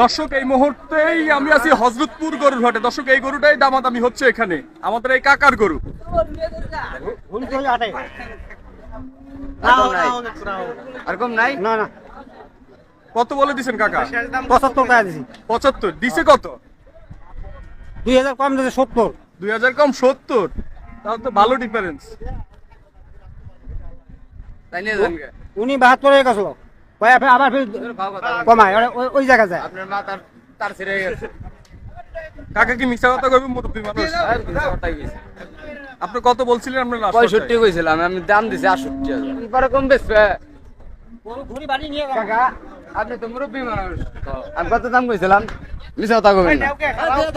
দর্শক এই মুহূর্তেই আমি আছি হজরতপুর গরুর হাটে। দর্শক এই গরুটাই দামাদামি হচ্ছে এখানে। আমাদের এই কাকার গরু। আর কম নাই? না না। কত বলে দিছেন কাকা? পঁচাত্তর টাকা দিছি। পঁচাত্তর। দিছে কত? দুই হাজার কম দিয়েছে সত্তর। দুই হাজার কম সত্তর। তাহলে তো ভালো ডিফারেন্স। উনি বাহাত্তর হয়ে গেছিল। ফের আবার ফের কমায় ওই- জায়গা যায়। আপনার মা তার তার ছিঁড়ে গেছে। কাকা কি মিথ্যা কথা কইবে? মুরব্বী মানুষ। কইছে। আপনি কত বলছিলেন লাস্ট পঁয়ষট্টি কইছিলাম আমি দাম দিছি আটষট্টি হাজার। পরে কম বেচবে। ঘুরি বাড়ি নিয়ে কাকা আপনি তো মুরব্বী মানুষ। আমি কত দাম কইছিলাম? কথা কইবেন না।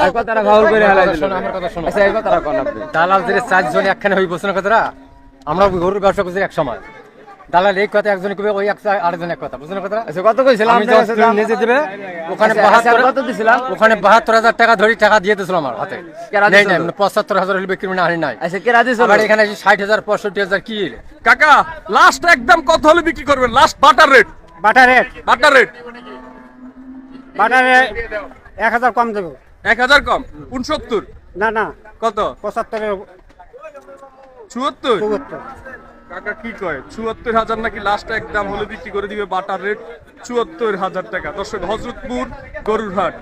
আর কথাটা ভাউল করে হেলাই দিল আমার কথা শোনো। আচ্ছা এই কথাটা কোন আপনি? দালাল চারজন একখানে হয়ে বসে কথাটা? আমরা গরুর ব্যবসা করছি এক সময়। দালাল এই কথা একজন কবে ওই এক আরেকজন এক কথা। বুঝলেন কথা আচ্ছা কত কইছিলাম আমি দাম? নিজে দিবে ওখানে আচ্ছা, আচ্ছা, বাহাত্তর কত দিছিলাম? ওখানে বাহাত্তর হাজার টাকা ধরে টাকা দিয়ে দিয়েছিল আমার হাতে। নেই নাই পঁচাত্তর হাজার হলে বিক্রি না হারি নাই। আচ্ছা কে রাজি আবার এখানে ষাট হাজার পঁয়ষট্টি হাজার কি কাকা লাস্ট একদম কত হলে বিক্রি করবেন? Last butter rate butter rate butter rate butter rate এক হাজার কম দেবো। এক হাজার কম? উনসত্তর? না না। কত? পঁচাত্তরের চুয়াত্তর? চৌহত্তর কাকা কি কয়? চুয়াত্তর হাজার নাকি লাস্ট একদম হলে বিক্রি করে দিবে বাটার রেট চুয়াত্তর হাজার টাকা। দর্শক, হজরতপুর গরুর হাট